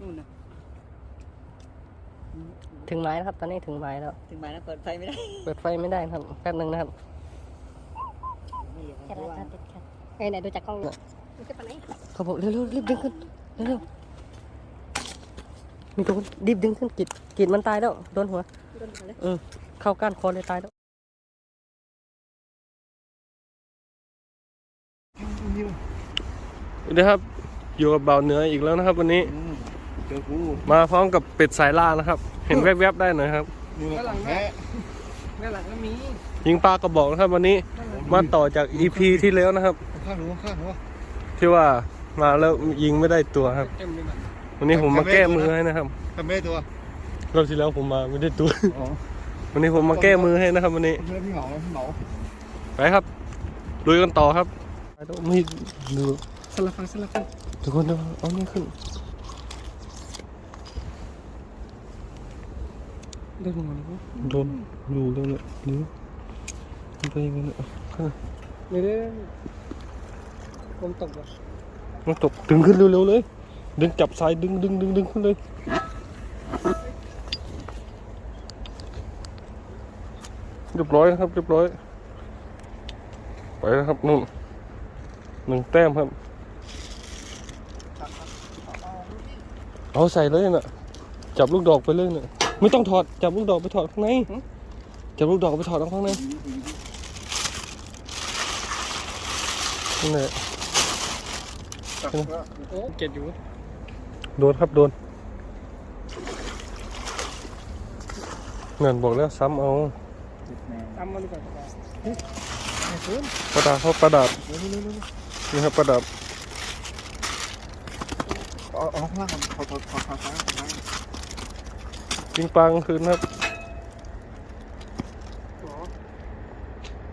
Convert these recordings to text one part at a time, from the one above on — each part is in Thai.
นู่นนะอืมถึงไม้แล้วครับ ตอนนี้ถึงไม้แล้ว ถึงมาแล้วเปิดไฟไม่ได้เปิดไฟไม่ได้ครับ แป๊บนึงนะครับ ไม่เหลือแค่เพราราะว่าคาติดขัดเอ้ยไหนดูจากกล้องดูมันจะไปไหนเขาบอกเร็วๆรีบดึงขึ้นเร็วๆมีโดนรีบดึงขึ้นกิดกิดมันตายแล้วโดนหัว โดนหัวเลยเออเข้าก้านคอเลยตายแล้วสวัสดีครับ อยู่กับเบาเหนืออีกแล้วนะครับ วันนี้ อืม เจอกูมาพร้อมกับเป็ดสายล่านะครับ เห็นแวบๆได้หน่อยครับนี่แหละของแท้ด้านหลังก็มียิงปลากระบอกนะครับ วันนี้มาต่อจาก EP ที่แล้วนะครับ ข้างหนูข้างหนูที่ว่ามาแล้วยิงไม่ได้ตัวครับ เต็มเลยวันนี้ผมมาแก้มือให้นะครับทำไม่ได้ตัวรอบที่แล้วผมมาไม่ได้ตัว อ๋อวันนี้ผมมาแก้มือให้นะครับ วันนี้เพื่อนพี่เหงาพี่เหงาไปครับลุยกันต่อครับไปแล้วไม่ดูสลับฟังสลับฟังทุกคนดูเอานี่ขึ้น โดนหัวเลยโดนดูแล้วเนี่ยดูมันไปยังไงเนี่ยข้างในเดี๋ยวผมตกว่ะมันตกดึงขึ้นเร็วๆเลย ดึงจับสายดึงดึงดึงดึงขึ้นเลยเรียบร้อยนะครับเรียบร้อย ไปแล้วครับนู่นหนึ่งแต้มครับเอาใส่เลยน่ะจับลูกดอกไปเลยน่ะ ไม่ต้องถอดจับลูกดอกไปถอดข้างในจับลูกดอกไปถอดเอาข้างในนั่นแหละโอ้เจ็ดอยู่โดนครับโดนนั่นบอกแล้วซ้ำเอาตามมาดูก่อนประดาบเขาประดับนี่ครับประดับเอาเอาข้างล่างขอขอขอขอซ้ายขอซ้า ยยิงปลากลางคืนครับ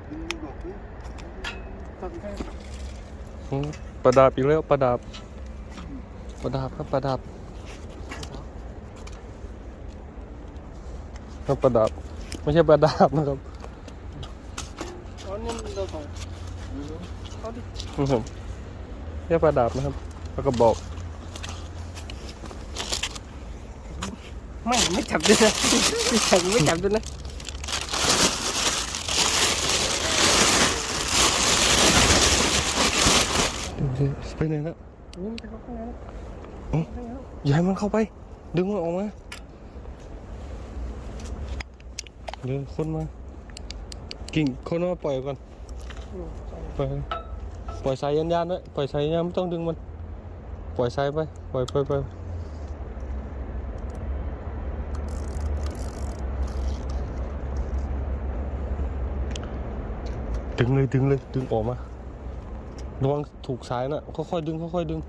ดึงดูดอกดิอืมประดับอีกแล้วประดับ ประดับครับประดับครับประดับ ไม่ใช่ประดับนะครับอ๋อนี่โดนสองนี่ครับแค่ประดับนะครับ แล้วก็บอก ไม่ไม่จับด้วยนะไม่จับไม่จับด้วยนะไปไหนแล้วนี่มันจะเข้าข้างในแล้วอย่าให้มันเข้าไป ดึงมันออกมาเดี๋ยวคนมา กิ่งคนมาปล่อยก่อนปล่อยปล่อยสายยันยันๆไว้ปล่อยสายยันๆไม่ต้องดึงมัน ปล่อยสายไป ปล่อยไปไป ดึงเลยดึงเลยดึงออกมาระวังถูกสายนะค่อยๆดึงค่อยๆดึง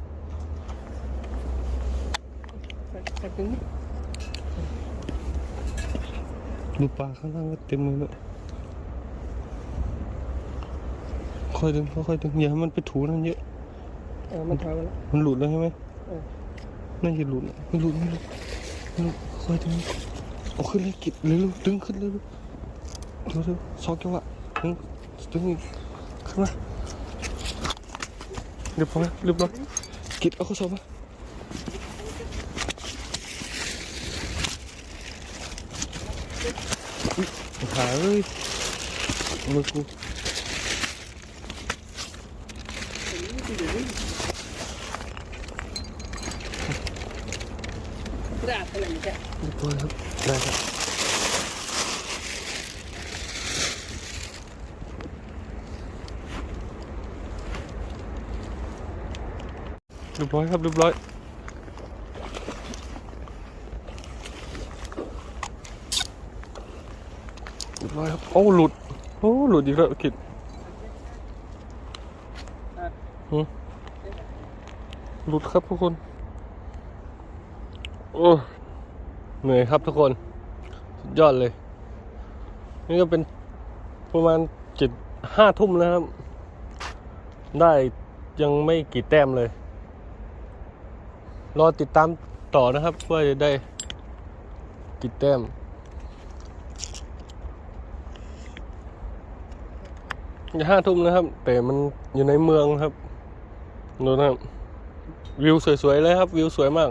จับตรงนี้ดูปลาข้างล่างก็เต็มเลยเนี่ยค่อยดึงค่อยๆดึงอย่าให้มันไปถูนั่นเยอะเออมันถอยมาแล้วมันหลุดแล้วใช่ไหมเออน่าจะหลุดนะไม่หลุดไม่หลุดไม่หลุดค่อยดึงเอาขึ้นเลยกิดเร็วๆดึงขึ้นเร็วๆเร็วๆสองจังหวะดึง ดึงอีกขึ้นมาเรียบร้อยเรียบร้อยกิดเอาข้อศอกมาอุ๊ยหายเลยมือกูกระดาษอะไรอย่างเงี้ยเรียบร้อยครับได้ครับ เรียบร้อยครับเรียบร้อยเรียบร้อยครับโอ้หลุดโอ้หลุดอีกแล้วกิดหืมหลุดครับทุกคน โอ้เหนื่อยครับทุกคน สุดยอดเลย นี่ก็เป็นประมาณเจ็ดห้าทุ่มแล้วครับ ได้ยังไม่กี่แต้มเลย รอติดตามต่อนะครับว่าจะได้กี่แต้มจะห้าทุ่มนะครับ แต่มันอยู่ในเมืองครับดูนะครับวิวสวยๆเลยครับ วิวสวยมาก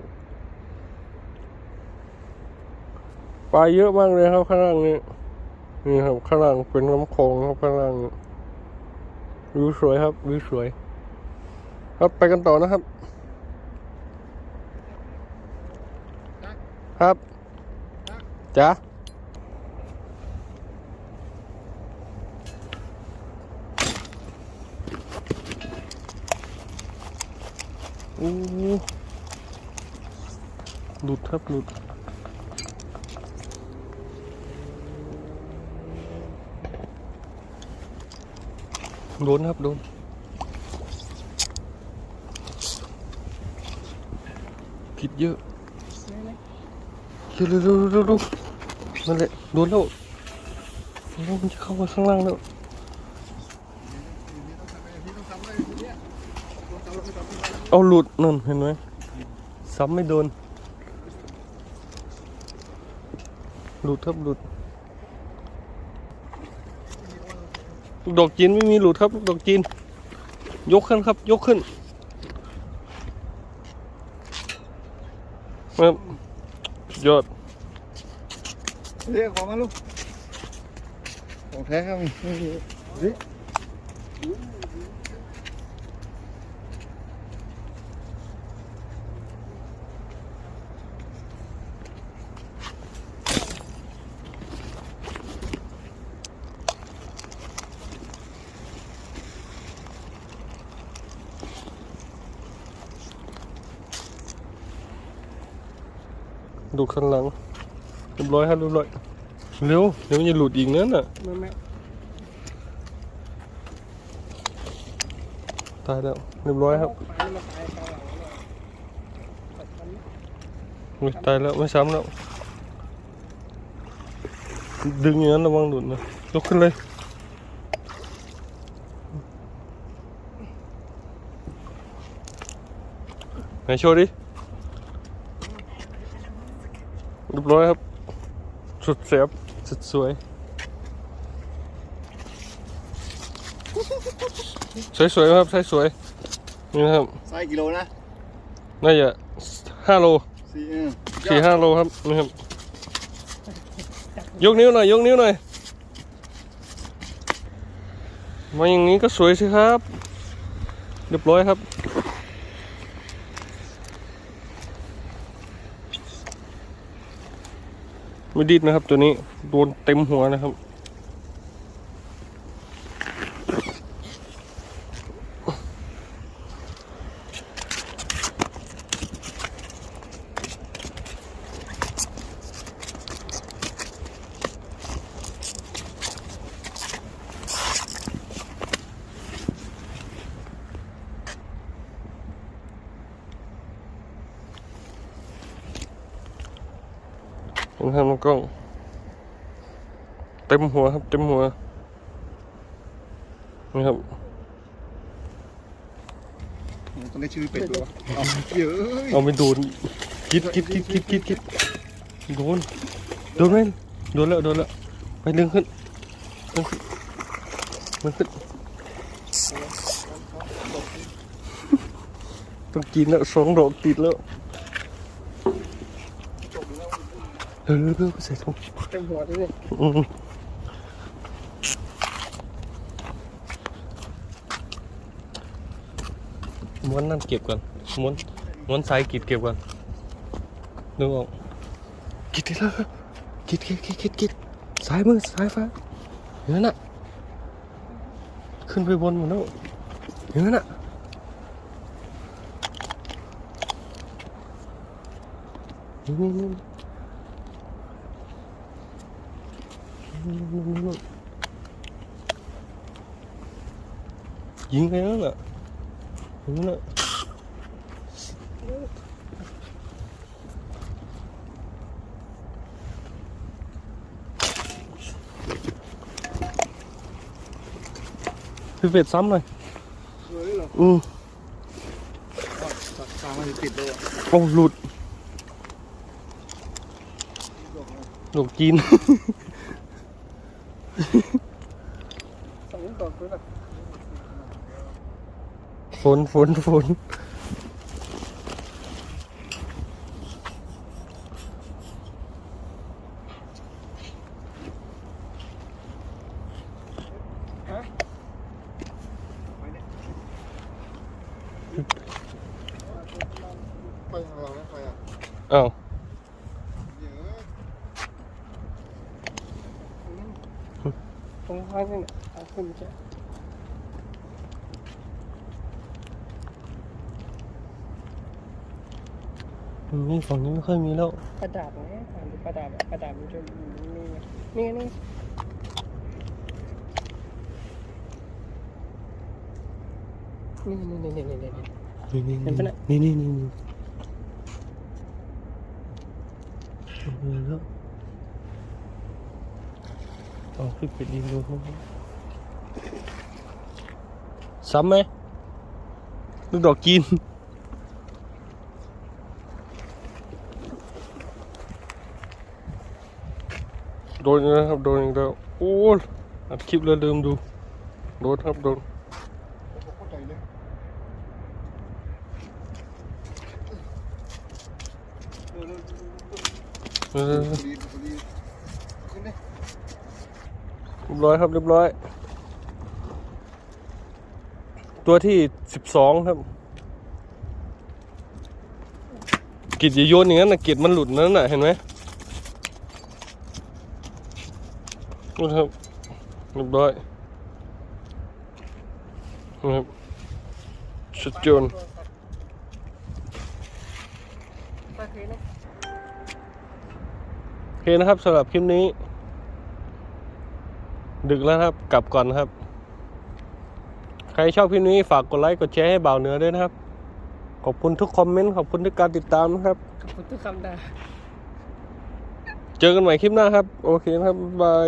ปลาเยอะมากเลยครับข้างล่างนี้นี่ครับข้างล่างเป็นน้ำคลองครับข้างล่างวิวสวยครับวิวสวย ครับไปกันต่อนะครับ ครับจ้าโอ้หลุดครับหลุดโดนครับโดนผิดเยอะ เร็วเร็วเร็วเร็วเร็วนั่นแหละโดนแล้วโอ้มันจะเข้ามาข้างล่างแล้วเอาหลุดนั่นเห็นไหมซ้ำไม่โดนหลุดครับหลุดดอกจีนไม่มีหลุดครับดอกจีน ยกขึ้นครับ ยกขึ้นครับ ยอดเรียกของมาลูกของแท้ครับมี ดิดูข้างหลังเรียบร้อยครับเรียบร้อยเร็วเดี๋ยวมันจะหลุดอีกนั่นน่ะไม่ไม่ตายแล้วเรียบร้อยครับปลานี่มันตายปลาหลังเนี่ยมันอุ๊ยตายแล้วไม่ซ้ำแล้วดึงอย่างนั้นระวังหลุดนะยกขึ้นเลยไหนโชว์ดิ เรียบร้อยครับ สุดเสียบสุดสวยใช้สวยไหมครับใช้สวยนี่นะครับไซส์กิโลนะน่าจะห้าโลสี่เออสี่ห้าโลครับนี่ครับ ยกนิ้วหน่อยยกนิ้วหน่อยมาอย่างนี้ก็สวยสิครับ เรียบร้อยครับ ไม่ดิ้ดนะครับ ตัวนี้โดนเต็มหัวนะครับ ครับน้องกล้อง เต็มหัวครับ เต็มหัวนี่ครับต้องได้ชื่อเป็ดด้วยวะเอาเยอะเอาไปโดนคิดคิดคิดคิดคิดคิดโดนโดนไหมโดนแล้วโดนแล้วไปดึงขึ้นดึงขึ้นดึงขึ้นต้องกินแล้วสองดอกติดแล้ว เออเพื่อใส่ถุงเต็มหัวด้วยม้วนนั่นเก็บก่อนม้วนม้วนไซส์กิดเก็บก่อนนึกออกกิดได้แล้วกิดกิดกิดกิดกิดซ้ายมือซ้ายฟ้าอย่างนั้นน่ะขึ้นไปบนหมดแล้วอย่างนั้นน่ะนี่นี่ ยิงไปแล้วน่ะอย่างนั้นน่ะพี่เฟดซ้ำหน่อยเฮ้ยเหรออืมตามมาติดเลยอะโอ้หลุด หลุดกิน phun phun phun Oh. ตรงข้างนี่เนี่ยเอาขึ้นจะนี่ฝั่งนี้ไม่ค่อยมีแล้วกระดาษไหมอ่านดูกระดาษอะกระดาษมันจะมีไงนี่ไงนี่ไงนี่นี่นี่นี่นี่นี่นี่นี่เห็นปะเนี่ยนี่นี่นี่นี่ เอาไปแล้วเอาขึ้นไปดินดูครับซ้ำไหมลูกดอกกินโดนอีกแล้วครับโดนอีกแล้วโอ้ยอัดคลิปแล้วลืมดูโดนครับโดนผมเข้าใจเลยเออ พอดีพอดีขึ้นดิ เรียบร้อยครับเรียบร้อย ตัวที่สิบสองครับ กิจอย่าโยนอย่างนั้นนะกิจมันหลุดนั่นน่ะเห็นไหมนู่นครับเรียบร้อยนะครับสุดยอดโอเคนะโอเคนะครับสำหรับคลิปนี้ ดึกแล้วนะครับ กลับก่อนนะครับ ใครชอบคลิปนี้ฝากกดไลค์กดแชร์ให้บ่าวเหนือด้วยนะครับ ขอบคุณทุกคอมเมนต์ขอบคุณทุกการติดตามนะครับ ขอบคุณทุกคำด่า เจอกันใหม่คลิปหน้าครับ โอเคนะครับบ๊ายบาย